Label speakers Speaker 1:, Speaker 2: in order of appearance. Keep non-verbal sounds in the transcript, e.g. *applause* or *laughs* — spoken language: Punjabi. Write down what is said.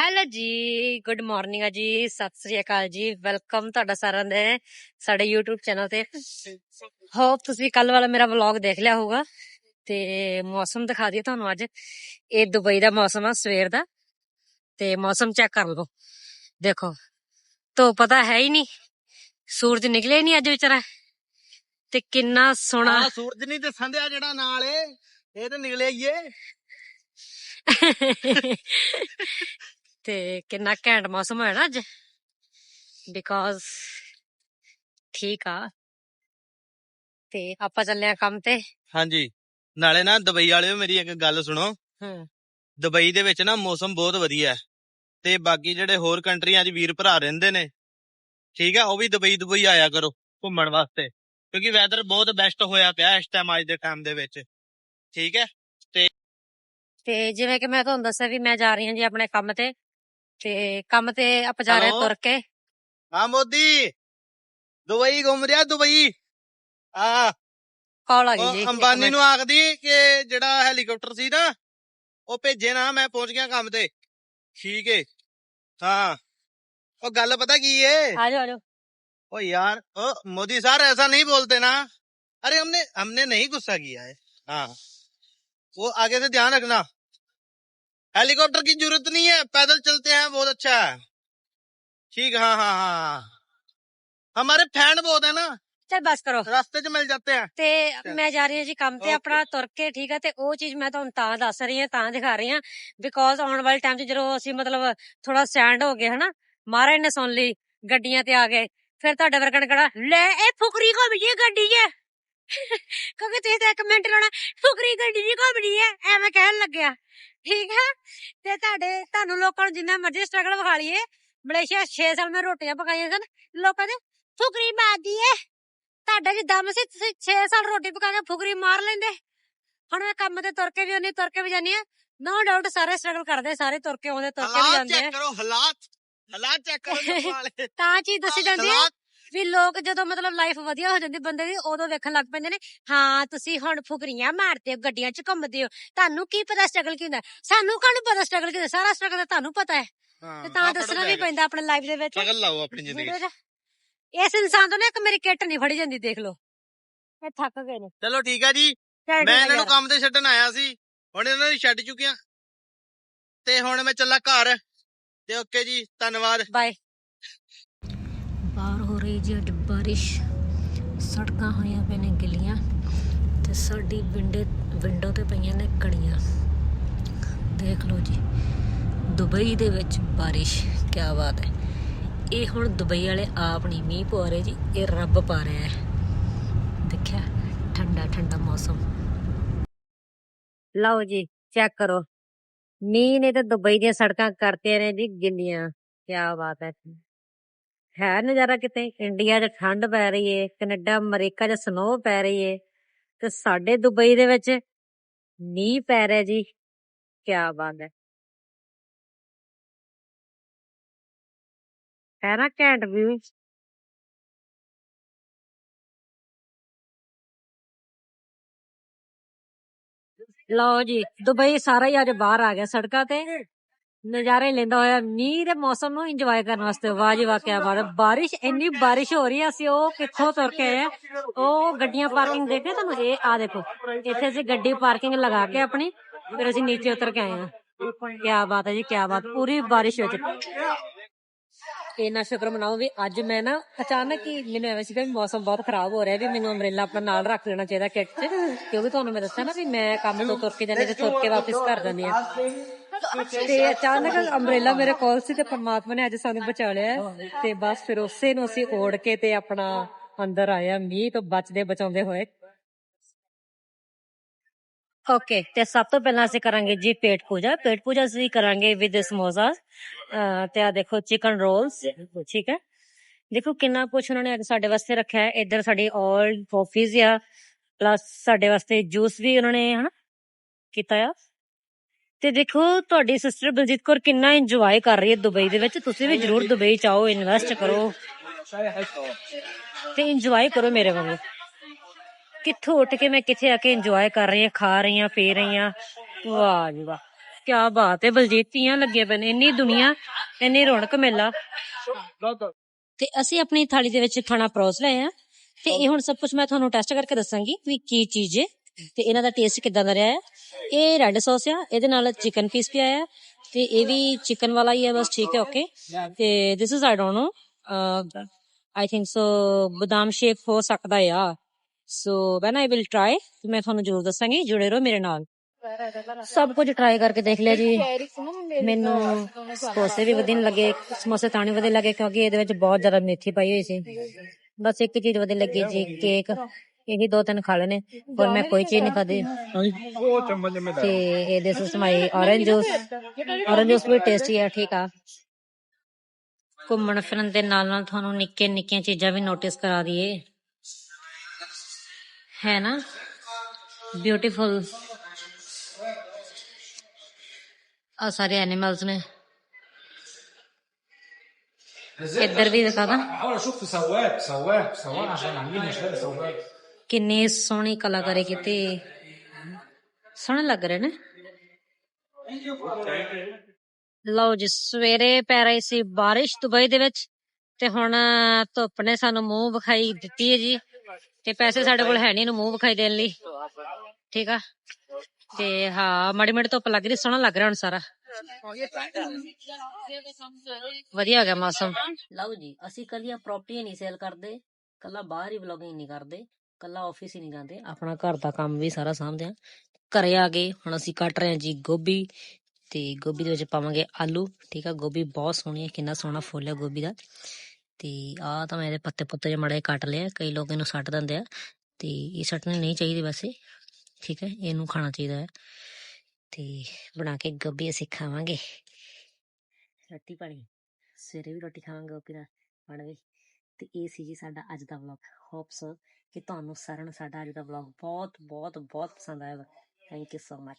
Speaker 1: ਹੈਲੋ ਜੀ ਗੁੱਡ ਮਾਰਨਿੰਗ ਆ ਜੀ ਸਤਿ ਸ੍ਰੀ ਅਕਾਲ ਜੀ ਵੈਲਕਮ ਤੁਹਾਡਾ ਸਾਰਿਆਂ ਦਾ ਸਾਡੇ YouTube ਚੈਨਲ ਤੇ। ਹੋਪ ਤੁਸੀਂ ਕੱਲ ਵਾਲਾ ਮੇਰਾ ਵਲੌਗ ਦੇਖ ਲਿਆ ਹੋਊਗਾ ਤੇ ਮੌਸਮ ਦਿਖਾ ਦਈਏ ਤੁਹਾਨੂੰ ਅੱਜ। ਇਹ ਦੁਬਈ ਦਾ ਮੌਸਮ ਆ ਸਵੇਰ ਦਾ। ਤੇ ਮੌਸਮ ਚੈੱਕ ਕਰ ਲਓ। ਦੇਖੋ ਧੁੱਪ ਪਤਾ ਹੈ ਹੀ ਨਹੀਂ। ਸੂਰਜ ਨਿਕਲਿਆ ਹੀ ਨਹੀਂ ਅੱਜ ਵਿਚਾਰਾ। ਤੇ ਕਿੰਨਾ ਸੋਹਣਾ।
Speaker 2: ਆ ਸੂਰਜ ਨਹੀਂ ਦਿਸਣ ਦਿਆ ਜਿਹੜਾ ਨਾਲ ਏ। ਇਹ ਤੇ ਨਿਕਲਿਆ ਹੀ ਏ। *laughs*
Speaker 1: ਤੇ ਕਿੰਨਾ ਘੈਂਟ ਮੌਸਮ ਹੋਇਆ ਨਾ ਅੱਜ? ਬਿਕਾਜ਼ ਠੀਕ ਆ। ਤੇ ਆਪਾਂ ਚੱਲੇ ਆ ਕੰਮ ਤੇ।
Speaker 2: ਹਾਂਜੀ। ਨਾਲੇ ਨਾ ਦੁਬਈ ਵਾਲਿਓ ਮੇਰੀ ਇੱਕ ਗੱਲ ਸੁਣੋ।
Speaker 1: ਹੂੰ।
Speaker 2: ਦੁਬਈ ਦੇ ਵਿੱਚ ਨਾ ਮੌਸਮ ਬਹੁਤ ਵਧੀਆ ਹੈ। ਤੇ ਬਾਕੀ ਜਿਹੜੇ ਹੋਰ ਕੰਟਰੀਆਂ 'ਚ ਵੀਰ ਭਰਾ ਰਹਿੰਦੇ ਨੇ। ਠੀਕ ਹੈ ਉਹ ਵੀ ਦੁਬਈ ਦੁਬਈ ਆਇਆ ਕਰੋ ਘੁੰਮਣ ਵਾਸਤੇ। ਕਿਉਂਕਿ ਵੈਦਰ ਬਹੁਤ ਬੈਸਟ ਹੋਇਆ ਪਿਆ ਇਸ ਟਾਈਮ ਅੱਜ ਦੇ ਟਾਈਮ ਦੇ ਵਿੱਚ। ਠੀਕ ਹੈ?
Speaker 1: ਤੇ ਜਿਵੇਂ ਕਿ ਮੈਂ ਤੁਹਾਨੂੰ ਦੱਸਿਆ ਵੀ ਮੈਂ ਜਾ ਰਹੀ ਹਾਂ ਜੀ ਆਪਣੇ ਕੰਮ ਤੇ। ਤੇ ਕੰਮ ਤੇ ਆਪਾਂ ਜਾ ਰਹੇ ਹਾਂ
Speaker 2: Hello?
Speaker 1: ਤੁਰ ਕੇ
Speaker 2: ਹਾਂ ਮੋਦੀ ਦੁਬਈ ਘੁੰਮ ਰਿਹਾ ਦੁਬਈ ਆ
Speaker 1: ਕਾਲ ਆ ਗਈ ਜੀ
Speaker 2: ਉਹ
Speaker 1: ਇੱਕ
Speaker 2: ਅੰਬਾਨੀ
Speaker 1: ਮਿੰਟ।
Speaker 2: ਨੂੰ ਆਖਦੀ ਕਿ ਜਿਹੜਾ ਹੈਲੀਕਾਪਟਰ ਸੀ ਨਾ ਉਹ ਭੇਜੇ ਨਾ ਮੈਂ ਪਹੁੰਚ ਗਿਆ ਕੰਮ ਤੇ ਠੀਕ ਏ ਹਾਂ ਉਹ ਗੱਲ ਪਤਾ ਕੀ ਏ
Speaker 1: ਆ ਜਾਓ ਆ ਜਾਓ
Speaker 2: ओ यार ओ मोदी सर ऐसा नहीं बोलते ना अरे हमने हमने नहीं गुस्सा किया है हाँ वो आगे से ध्यान रखना हेलीकॉप्टर की जरूरत नहीं है पैदल चलते हैं बहुत अच्छा है ठीक हाँ हाँ हाँ हाँ हमारे फैन बहुत है ना
Speaker 1: ਚੱਲ ਬਸ ਕਰੋ
Speaker 2: रास्ते च मिल जाते हैं
Speaker 1: ਤੇ ਮੈਂ ਜਾ ਰਹੀ ਹਾਂ ਜੀ ਕੰਮ ਤੇ
Speaker 2: Okay.
Speaker 1: ਆਪਣਾ ਤੁਰ ਕੇ ਠੀਕ ਹੈ ਤੇ ਉਹ ਚੀਜ਼ ਮੈਂ ਤੁਹਾਨੂੰ ਤਾਂ ਦੱਸ ਰਹੀ ਹਾਂ ਤਾਂ ਦਿਖਾ ਰਹੀ ਹਾਂ ਬਿਕੋਜ਼ ਆਉਣ ਵਾਲੇ ਟਾਈਮ 'ਚ ਜਦੋਂ ਅਸੀਂ ਮਤਲਬ ਥੋੜਾ ਸਟੈਂਡ ਹੋ ਗਏ ਹਨਾ ਮਹਾਰਾਜ ਨੇ ਸੁਣ ਲਈ ਗੱਡੀਆਂ ਤੇ ਆ ਗਏ ਫਿਰ ਤੁਹਾਡੇ ਵਰਗਣ ਕਹਣਾ ਲੈ ਇਹ ਫੁਕਰੀ ਘੁੰਮ ਜੀ ਗੱਡੀ 'ਚ ਕਿਉਂਕਿ ਤੁਸੀਂ ਤਾਂ ਇੱਕ ਮਿੰਟ ਲਾਉਣਾ ਫੁਕਰੀ ਗੱਡੀ ਜੀ ਘੁੰਮਣੀ ਹੈ ਐਵੇਂ ਕਹਿਣ ਲੱਗਿਆ। ਠੀਕ ਹੈ? ਤੇ ਤੁਹਾਡੇ ਤੁਹਾਨੂੰ ਲੋਕਾਂ ਨੂੰ ਜਿੰਨਾ ਮਰਜ਼ੀ ਸਟਰਗਲ ਵਿਖਾ ਲਈਏ ਮਲੇਸ਼ੀਆ 6 ਸਾਲ ਮੈਂ ਰੋਟੀਆਂ ਪਕਾਈਆਂ ਸਨ ਲੋਕਾਂ ਦੇ ਫੁਕਰੀ ਮਾਰਦੀ ਏ। ਤੁਹਾਡਾ ਜੀ ਦਮ ਸੀ ਤੁਸੀਂ 6 ਸਾਲ ਰੋਟੀ ਪਕਾ ਕੇ ਫੁਕਰੀ ਮਾਰ ਲੈਂਦੇ। ਹੁਣ ਮੈਂ ਕੰਮ ਤੇ ਤੁਰ ਕੇ ਵੀ ਉਹਨੇ ਤੁਰ ਕੇ ਵੀ ਜਾਂਦੀ ਆ। ਨੋ ਡਾਊਟ ਸਾਰੇ ਸਟਰਗਲ ਕਰਦੇ ਸਾਰੇ ਤੁਰ ਕੇ ਆਉਂਦੇ ਤੁਰ ਕੇ ਵੀ ਜਾਂਦੇ
Speaker 2: ਹਾਲਾਤ ਚੈੱਕ ਕਰੋ ਹਾਲਾਤ ਹਾਲਾਤ ਚੈੱਕ ਕਰੋ
Speaker 1: ਤਾਂ ਚੀਜ਼ ਦੱਸੀ ਜਾਂਦੀ
Speaker 2: ਹੈ
Speaker 1: ਵੀ ਲੋਕ ਜਦੋਂ ਮਤਲਬ ਲਾਈਫ ਵਧੀਆ ਹੋ ਜਾਂਦੀ ਬੰਦੇ ਦੀ ਉਦੋਂ ਵੇਖਣ ਲੱਗ ਪੈਂਦੇ ਨੇ ਹਾਂ ਤੁਸੀਂ ਹੁਣ ਫੁਕਰੀਆਂ ਮਾਰਦੇ ਹੋ ਗੱਡੀਆਂ 'ਚ ਘੁੰਮਦੇ ਹੋ ਤੁਹਾਨੂੰ ਕੀ ਪਤਾ ਸਟਰਗਲ ਕੀ ਹੁੰਦਾ? ਸਾਨੂੰ ਕਾਹਨੂੰ ਪਤਾ ਸਟਰਗਲ ਕੀ ਸਾਰਾ ਸਟਰਗਲ ਤੁਹਾਨੂੰ ਪਤਾ ਹੈ। ਤੇ ਤਾਂ ਦੱਸਣਾ ਵੀ ਪੈਂਦਾ ਆਪਣੇ ਲਾਈਫ ਦੇ ਵਿੱਚ।
Speaker 2: ਸਟਰਗਲ ਲਾਓ
Speaker 1: ਆਪਣੀ ਜ਼ਿੰਦਗੀ ਇਸ ਇਨਸਾਨ ਤੋਂ ਨਾ ਇੱਕ ਮੇਰੀ ਕਿੱਟ ਨਹੀਂ ਫੜੀ ਜਾਂਦੀ ਦੇਖ ਲਓ। ਇਹ ਥੱਕ ਗਏ ਨੇ।
Speaker 2: ਚਲੋ ਠੀਕ ਆ ਜੀ। ਮੈਂ ਇਹਨਾਂ ਨੂੰ ਕੰਮ ਤੇ ਛੱਡਣ ਆਇਆ ਸੀ। ਹੁਣ ਇਹਨਾਂ ਨੂੰ ਛੱਡ ਚੁੱਕਿਆ। ਤੇ ਹੁਣ ਮੈਂ ਚੱਲਾ ਘਰ। ਤੇ ਓਕੇ ਜੀ ਧੰਨਵਾਦ।
Speaker 1: ਬਾਏ ਰਹੀ ਜੀ ਅੱਜ ਬਾਰਿਸ਼ ਸੜਕਾਂ ਹੋਈਆਂ ਪਈਆਂ ਨੇ ਗਿੱਲੀਆਂ ਤੇ ਸਾਡੀ ਵਿੰਡੇ, ਵਿੰਡੋ ਤੇ ਪਈਆਂ ਨੇ ਕੜੀਆਂ। ਦੇਖ ਲਓ ਜੀ, ਦੁਬਈ ਦੇ ਵਿੱਚ ਬਾਰਿਸ਼ ਕੀ ਬਾਤ ਹੈ। ਇਹ ਹੁਣ ਦੁਬਈ ਵਾਲੇ ਆਪ ਨਹੀਂ, ਮੀਂਹ ਪਵਾ ਰਹੇ ਜੀ, ਇਹ ਰੱਬ ਪਾ ਰਿਹਾ ਹੈ। ਦੇਖਿਆ, ਠੰਡਾ ਠੰਡਾ ਮੌਸਮ। ਲਓ ਜੀ, ਚੈੱਕ ਕਰੋ। ਮੀਂਹ ਨੇ ਤਾਂ ਦੁਬਈ ਦੀਆਂ ਸੜਕਾਂ ਕਰਤੀਆਂ ਨੇ ਜੀ, ਗਿੱਲੀਆਂ। ਕੀ ਬਾਤ ਹੈ। ਹੈ ਨਜ਼ਾਰਾ ਕਿਤੇ? ਇੰਡੀਆ 'ਚ ਠੰਡ ਪੈ ਰਹੀ ਏ, ਕੈਨੇਡਾ, ਅਮਰੀਕਾ 'ਚ ਸਨੋ ਪੈ ਰਹੀ ਏ ਤੇ ਸਾਡੇ ਦੁਬਈ ਦੇ ਵਿੱਚ ਮੀਂਹ ਪੈ ਰਿਹਾ ਜੀ। ਕੀ ਬਾਤ ਹੈ। ਹੈ ਨਾ ਘੈਂਟ ਵਿਊ। ਲਓ ਜੀ, ਦੁਬਈ ਸਾਰਾ ਹੀ ਅੱਜ ਬਾਹਰ ਆ ਗਿਆ ਸੜਕਾਂ ਤੇ। ਨਜ਼ਾਰੇ ਲੈਂਦਾ ਹੋਇਆ ਮੀਂਹ ਦੇ ਮੌਸਮ ਨੂੰ ਇੰਜੋਏ ਕਰਨ ਵਾਸਤੇ ਵਾਹ ਜੀ ਵਾਹ ਕਿਆ ਬਾਤ ਹੈ ਬਾਰਿਸ਼ ਇੰਨੀ ਬਾਰਿਸ਼ ਹੋ ਰਹੀ ਹੈ ਅਸੀਂ ਉਹ ਕਿੱਥੋਂ ਤੁਰ ਕੇ ਆਏ ਆ? ਉਹ ਗੱਡੀਆਂ ਪਾਰਕਿੰਗ ਦੇਖੇ ਤੁਹਾਨੂੰ ਇਹ ਆ ਦੇਖੋ ਇੱਥੇ ਅਸੀਂ ਗੱਡੀ ਪਾਰਕਿੰਗ ਲਗਾ ਕੇ ਆਪਣੀ ਫਿਰ ਅਸੀਂ ਨੀਚੇ ਉਤਰ ਕੇ ਆਏ ਆ। ਕਿਆ ਬਾਤ ਹੈ ਜੀ ਕਿਆ ਬਾਤ। ਪੂਰੀ ਬਾਰਿਸ਼ ਵਿੱਚ ਇੰਨਾ ਸ਼ੁਕਰ ਮਨਾਓ ਵੀ ਅੱਜ ਮੈਂ ਨਾ ਅਚਾਨਕ ਹੀ ਮੈਨੂੰ ਐਵੇਂ ਸੀਗਾ ਵੀ ਮੌਸਮ ਬਹੁਤ ਖਰਾਬ ਹੋ ਰਿਹਾ ਵੀ ਮੈਨੂੰ ਅੰਬ੍ਰੇਲਾ ਆਪਣਾ ਨਾਲ ਰੱਖ ਲੈਣਾ ਚਾਹੀਦਾ ਕਿੱਟ 'ਚ ਕਿਉਂਕਿ ਤੁਹਾਨੂੰ ਮੈਂ ਦੱਸਿਆ ਨਾ ਵੀ ਮੈਂ ਕੰਮ ਤੋਂ ਤੁਰ ਕੇ ਜਾਂਦੀ ਤੇ ਤੁਰ ਕੇ ਵਾਪਸ ਘਰ ਜਾਂਦੀ ਆ ਤੇ ਅਚਾਨਕ ਅੰਬ੍ਰੇਲਾ ਮੇਰੇ ਕੋਲ ਸੀ ਤੇ ਪਰਮਾਤਮਾ ਨੇ ਅੱਜ ਸਾਨੂੰ ਬਚਾ ਲਿਆ। ਤੇ ਬਸ ਫਿਰ ਉਸੇ ਨੂੰ ਅਸੀਂ ਓੜ ਕੇ ਤੇ ਆਪਣਾ ਅੰਦਰ ਆਇਆ ਮੀਂਹ ਤੋਂ ਬਚਦੇ ਬਚਾਉਂਦੇ ਹੋਏ। ਓਕੇ ਤੇ ਸਭ ਤੋਂ ਪਹਿਲਾਂ ਅਸੀਂ ਕਰਾਂਗੇ ਜੀ ਪੇਟ ਪੂਜਾ। ਪੇਟ ਪੂਜਾ ਅਸੀਂ ਕਰਾਂਗੇ ਵਿਦ ਸਮੋਸਾ ਤੇ ਆ ਦੇਖੋ ਚਿਕਨ ਰੋਲਸ ਠੀਕ ਹੈ? ਦੇਖੋ ਕਿੰਨਾ ਕੁਛ ਉਹਨਾਂ ਨੇ ਅੱਜ ਸਾਡੇ ਵਾਸਤੇ ਰੱਖਿਆ ਹੈ। ਇੱਧਰ ਸਾਡੀ 올 ਕਾਫੀਜ਼ ਆ। ਪਲੱਸ ਸਾਡੇ ਵਾਸਤੇ ਜੂਸ ਵੀ ਉਹਨਾਂ ਨੇ ਹਨਾ ਕੀਤਾ ਆ। ਤੇ ਦੇਖੋ, ਤੁਹਾਡੀ ਸਿਸਟਰ ਬਲਜੀਤ ਕੌਰ ਕਿੰਨਾ ਇੰਜੋਏ ਕਰ ਰਹੀ ਹੈ ਦੁਬਈ ਦੇ ਵਿੱਚ। ਤੁਸੀਂ ਵੀ ਜਰੂਰ ਦੁਬਈ ਚ ਆਓ ਇਨਵੈਸਟ ਕਰੋ। ਤੇ ਇੰਜੋਏ ਕਰੋ ਮੇਰੇ ਵਾਂਗੂ ਕਿੱਥੋਂ ਉੱਠ ਕੇ ਮੈਂ ਕਿੱਥੇ ਆ ਕੇ ਇੰਜੋਏ ਕਰ ਰਹੀ ਹਾਂ, ਖਾ ਰਹੀ ਹਾਂ, ਪੀ ਰਹੀ ਹਾਂ। ਵਾਹ ਜੀ ਵਾਹ ਕੀ ਬਾਤ ਹੈ। ਬਲਜੀਤੀਆਂ ਲੱਗੇ ਪਏ ਨੇ। ਇੰਨੀ ਦੁਨੀਆ, ਇੰਨੀ ਰੌਣਕ ਮੇਲਾ। ਤੇ ਅਸੀਂ ਆਪਣੀ ਥਾਲੀ ਦੇ ਵਿੱਚ ਖਾਣਾ ਪਰੋਸ ਲਏ ਆ। ਤੇ ਇਹ ਹੁਣ ਸਭ ਕੁਝ ਮੈਂ ਤੁਹਾਨੂੰ ਟੈਸਟ ਕਰਕੇ ਦੱਸਾਂਗੀ ਵੀ ਕੀ ਚੀਜ਼ ਹੈ। ਤੇ ਇਹਨਾਂ ਦਾ ਟੇਸਟ ਕਿਦਾਂ ਦਾ ਰਿਹਾ ਹੈ। ਇਹ ਰੈੱਡ ਸੌਸ ਆ, ਇਹਦੇ ਨਾਲ ਚਿਕਨ ਪੀਸ ਪਿਆ ਹੈ ਤੇ ਇਹ ਵੀ ਚਿਕਨ ਵਾਲਾ ਹੀ ਹੈ ਬਸ ਠੀਕ ਹੈ ਓਕੇ ਤੇ this is I don't know I think so ਬਦਾਮ ਸ਼ੇਕ ਹੋ ਸਕਦਾ ਆ। So when I will try ਮੈਂ ਤੁਹਾਨੂੰ ਜ਼ਰੂਰ ਦੱਸਾਂਗੀ, ਜੁੜੇ ਰਹੋ ਮੇਰੇ ਨਾਲ। ਸਭ ਕੁਝ ਟਰਾਈ ਕਰਕੇ ਦੇਖ ਲਿਆ ਜੀ। ਮੈਨੂੰ ਸਮੋਸੇ ਵੀ ਵਧੀਆ ਲੱਗੇ, ਸਮੋਸੇ ਤਾਂ ਨੀ ਵਧੀਆ ਲੱਗੇ, ਕਿਉਂਕਿ ਇਹਦੇ ਵਿੱਚ ਬਹੁਤ ਜ਼ਿਆਦਾ ਮੇਥੀ ਪਾਈ ਹੋਈ ਸੀ। ਬਸ ਇੱਕ ਚੀਜ਼ ਵਧੀਆ ਲੱਗੀ ਜੀ ਕੇਕ ਇਹ ਵੀ ਦੋ ਤਿੰਨ ਖਾ ਲੈਣੇ ਪਰ ਮੈਂ ਕੋਈ ਚੀਜ਼ ਨਹੀਂ ਖਾਦੀ ਤੇ ਇਹ this is my orange juice orange juice we tasty ਹੈ ਠੀਕ ਆ ਘੁੰਮਣ ਫਿਰਨ ਦੇ ਨਾਲ ਨਾਲ ਤੁਹਾਨੂੰ ਨਿੱਕੇ ਨਿੱਕੀਆਂ ਚੀਜ਼ਾਂ ਵੀ ਨੋਟਿਸ ਕਰਾ ਦਈਏ ਹੈ ਨਾ ਬਿਊਟੀਫੁਲ ਆ ਸਾਰੇ ਐਨੀਮਲਸ ਨੇ ਇੱਧਰ ਵੀ ਦਿਖਾ ਦਾਂ
Speaker 3: حاول اشوف في سواق سواق سواق عشان عاملين مشكله سواق
Speaker 1: ਕਿੰਨੀ ਸੋਹਣੀ ਕਲਾਕਾਰੀ ਕੀਤੀ। ਸੋਹਣੇ ਲੱਗ ਰਹੇ ਨੇ। ਲਓ ਜੀ, ਸਵੇਰੇ ਪੈ ਰਹੀ ਸੀ ਬਾਰਿਸ਼ ਦੁਬਈ ਦੇ ਵਿੱਚ ਤੇ ਹੁਣ ਧੁੱਪ ਨੇ ਸਾਨੂੰ ਮੂੰਹ ਵਿਖਾਈ ਦਿੱਤੀ ਹੈ ਜੀ ਤੇ ਪੈਸੇ ਸਾਡੇ ਕੋਲ ਹੈ ਨਹੀਂ ਇਹਨੂੰ ਮੂੰਹ ਵਿਖਾਈ ਦੇਣ ਲਈ। ਠੀਕ ਆ? ਤੇ ਹਾਂ, ਮਾੜੀ ਮਾੜੀ ਧੁੱਪ ਲੱਗ ਰਹੀ, ਸੋਹਣਾ ਲੱਗ ਰਿਹਾ ਹੁਣ ਸਾਰਾ। ਵਧੀਆ ਹੋ ਗਿਆ ਮੌਸਮ। ਲਓ ਜੀ, ਅਸੀਂ ਕੱਲੀਆਂ ਪ੍ਰੋਪਰਟੀ ਨਹੀਂ ਸੇਲ ਕਰਦੇ, ਕੱਲਾ ਬਾਹਰ ਹੀ ਵਲੋਗਿੰਗ ਨਹੀਂ ਕਰਦੇ। ਕੱਲਾ ਆਫਿਸ ਹੀ ਨਹੀਂ ਜਾਂਦੇ, ਆਪਣਾ ਘਰ ਦਾ ਕੰਮ ਵੀ ਸਾਰਾ ਸਾਂਭਦੇ ਆ। ਘਰੇ ਆ ਗਏ ਹੁਣ ਅਸੀਂ ਕੱਟ ਰਹੇ ਹਾਂ ਜੀ ਗੋਭੀ ਤੇ ਗੋਭੀ ਦੇ ਵਿੱਚ ਪਾਵਾਂਗੇ ਆਲੂ, ਠੀਕ ਆ? ਗੋਭੀ ਬਹੁਤ ਸੋਹਣੀ ਹੈ, ਕਿੰਨਾ ਸੋਹਣਾ ਫੁੱਲ ਹੈ ਗੋਭੀ ਦਾ। ਤੇ ਆ ਤਾਂ ਮੈਂ ਇਹਦੇ ਪੱਤੇ ਪੁੱਤੇ ਜਿਹੇ ਮੜੇ ਕੱਟ ਲਏ ਕਈ ਲੋਕ ਇਹਨੂੰ ਸੱਟ ਦਿੰਦੇ ਆ। ਤੇ ਇਹ ਸੱਟਣੇ ਨਹੀਂ ਚਾਹੀਦੇ ਵੈਸੇ, ਠੀਕ ਹੈ? ਇਹਨੂੰ ਖਾਣਾ ਚਾਹੀਦਾ ਹੈ। ਤੇ ਬਣਾ ਕੇ ਗੋਭੀ ਅਸੀਂ ਖਾਵਾਂਗੇ। ਰੋਟੀ ਪਾਣੀ, ਸਵੇਰੇ ਵੀ ਰੋਟੀ ਖਾਵਾਂਗੇ ਗੋਭੀ ਨਾਲ ਪਾਣੀ ਤੇ ਇਹ ਸੀ ਜੀ ਸਾਡਾ ਅੱਜ ਦਾ ਵਲੌਗ ਹੋਪਸ ਕਿ ਤੁਹਾਨੂੰ ਸਾਰਿਆਂ ਨੂੰ ਸਾਡਾ ਅੱਜ ਦਾ ਵਲੌਗ ਬਹੁਤ ਬਹੁਤ ਬਹੁਤ ਪਸੰਦ ਆਏਗਾ ਥੈਂਕ ਯੂ ਸੋ ਮੱਚ